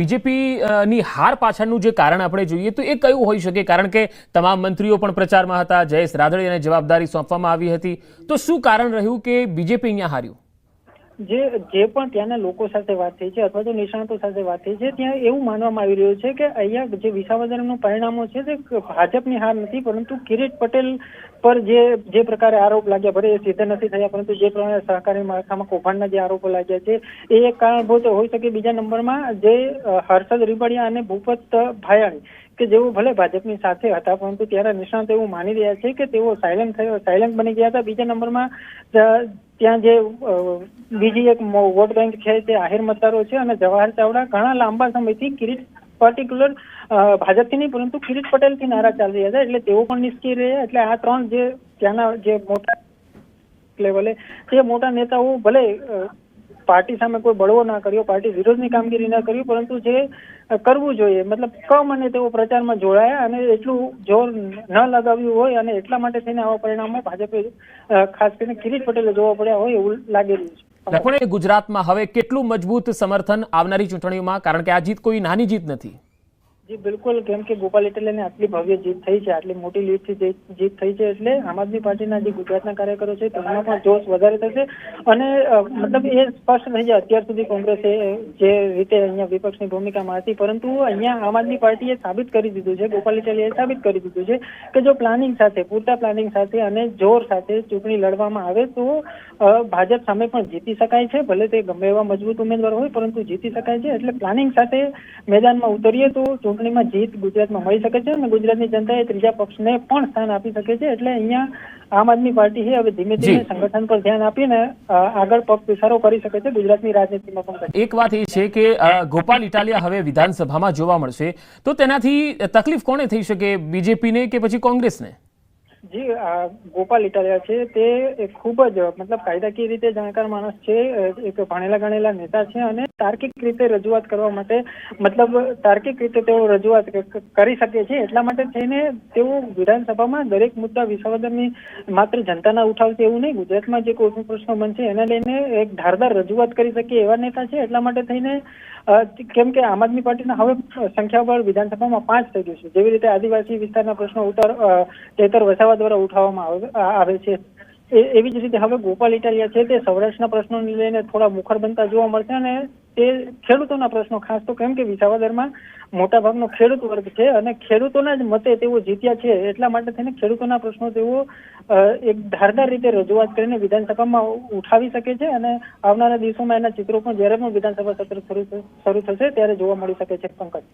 BJP ની હાર પાછળનું જે કારણ આપણે જોઈએ તો એ કયું હોઈ શકે? કારણ કે તમામ મંત્રીઓ પણ પ્રચારમાં હતા. જયેશ રાદડિયાને જવાબદારી સોંપવામાં આવી હતી. તો શું કારણ રહ્યું કે બીજેપી અહીંયા હાર્યું? જે જે પણ ત્યાંના લોકો સાથે વાત થઈ છે અથવા તો નિષ્ણાતો સાથે વાત થઈ છે, ત્યાં એવું માનવામાં આવી રહ્યું છે કે અહીંયા જે વિસાવદરનું પરિણામો છે તે ભાજપની હાર નથી, પરંતુ કિરીટ પટેલ પર જે જે પ્રકારે આરોપ લાગ્યા, ભલે એ સિદ્ધ નથી થયા, પરંતુ જે પ્રમાણે સહકારી માળખામાં કૌભાંડના જે આરોપો લાગ્યા છે, એ એક કારણભૂત હોઈ શકે. બીજા નંબરમાં જે હર્ષદ રીબડિયા અને ભૂપત ભાયાણી, કે જેઓ ભલે ભાજપની સાથે હતા, પરંતુ ત્યારે નિષ્ણાંત એવું માની રહ્યા છે કે તેઓ સાયલેન્ટ થયો, સાયલેન્ટ બની ગયા હતા. બીજા નંબરમાં ત્યાં જે બીજી એક વોટ બેંક છે તે આહિર મતદારો છે અને જવાહર ચાવડા ઘણા લાંબા સમયથી કિરીટ પર્ટિક્યુલર ભાજપથી નહીં, પરંતુ કિરીટ પટેલથી નારા ચાલી રહ્યા હતા એટલે તેઓ પણ નિષ્ક્રિય રહ્યા એટલે આ ત્રણ જે ત્યાંના જે મોટા લેવલે તે મોટા નેતાઓ ભલે પાર્ટી સામે કોઈ બળવો ના કર્યો, પાર્ટી વિરોધની કામગીરી ના કરી, પરંતુ જે કરવું જોઈએ, મતલબ કમ અને તેઓ પ્રચારમાં જોડાયા અને એટલું જોર ન લગાવ્યું હોય અને એટલા માટે થઈને આવા પરિણામો ભાજપે ખાસ કરીને કિરીટ પટેલે જોવા પડ્યા હોય એવું લાગી રહ્યું છે. ગુજરાતમાં હવે કેટલું મજબૂત સમર્થન આવનારી ચૂંટણીઓમાં, કારણ કે આ જીત કોઈ નાની જીત નથી. જી, બિલકુલ. કેમ કે ગોપાલ ઇટાલિયાની આટલી ભવ્ય જીત થઈ છે, આટલી મોટી લીડથી જીત થઈ છે એટલે આમ આદમી પાર્ટીના જે ગુજરાતના કાર્યકરો છે, તેમના પણ જોશ વધારે થશે. અને મતલબ એ સ્પષ્ટ થઈ જાય, અત્યાર સુધી કોંગ્રેસે જે રીતે અહીંયા વિપક્ષની ભૂમિકામાં હતી પરંતુ અહીંયા આમ આદમી પાર્ટીએ સાબિત કરી દીધું છે, ગોપાલ ઇટાલિયાએ સાબિત કરી દીધું છે કે જો પ્લાનિંગ સાથે, પૂરતા પ્લાનિંગ સાથે અને જોર સાથે ચૂંટણી લડવામાં આવે તો ભાજપ સામે પણ જીતી શકાય છે, ભલે તે ગમે એવા મજબૂત ઉમેદવાર હોય, પરંતુ જીતી શકાય છે. એટલે પ્લાનિંગ સાથે મેદાનમાં ઉતરીએ તો ચૂંટણીમાં જીત ગુજરાતમાં મળી શકે છે અને ગુજરાતની જનતાએ ત્રીજા પક્ષને પણ સ્થાન આપી શકે છે. એટલે અહીંયા આમ આદમી પાર્ટી છે. હવે ધીમે ધીમે સંગઠન પર ધ્યાન આપીને આગળ પગ પીસારો કરી શકે છે. ગુજરાતની રાજનીતિમાં પણ એક વાત એ છે કે ગોપાલ ઇટાલિયા હવે વિધાનસભામાં જોવા મળશે. તો તેનાથી તકલીફ કોને થઈ શકે? બીજેપીને કે પછી કોંગ્રેસને? જી ગોપાલ ઇટાલિયા છે. તે ખૂબ જ, મતલબ કાયદાકીય રીતે જાણકાર માણસ છે. એક ભણેલા ગણેલા નેતા છે અને તાર્કિક રીતે રજૂઆત કરવા માટે, મતલબ તાર્કિક રીતે તેઓ રજૂઆત કરી શકે છે. એટલા માટે થઈને તેઓ વિધાનસભામાં દરેક મુદ્દા વિસાવદરની માત્ર જનતાના ઉઠાવશે એવું નહીં, ગુજરાતમાં જે કોઈ પ્રશ્નો બનશે એને લઈને એક ધારદાર રજૂઆત કરી શકે એવા નેતા છે. એટલા માટે થઈને કેમ કે આમ આદમી પાર્ટીના હવે સંખ્યાબળ વિધાનસભામાં પાંચ થઈ ગયું છે. જેવી રીતે આદિવાસી વિસ્તારના પ્રશ્નો ઉત્તર ચેતર વસાવા દ્વારા ઉઠાવવામાં આવે છે. એવી જ રીતે હવે ગોપાલ ઇટાલિયા છે તે સૌરાષ્ટ્રના પ્રશ્નોને લઈને થોડા મુખર બનતા જોવા મળશે અને તે ખેડૂતોના પ્રશ્નો, ખાસ તો કેમ કે વિસાવદરમાં મોટા ભાગનો ખેડૂત વર્ગ છે અને ખેડૂતોના જ મતે તેઓ જીત્યા છે, એટલા માટે થઈને ખેડૂતોના પ્રશ્નો તેઓ એક ધારદાર રીતે રજૂઆત કરીને વિધાનસભામાં ઉઠાવી શકે છે અને આવનારા દિવસોમાં એના ચિત્રો પણ જ્યારે પણ વિધાનસભા સત્ર શરૂ થશે ત્યારે જોવા મળી શકે છે પંકજ.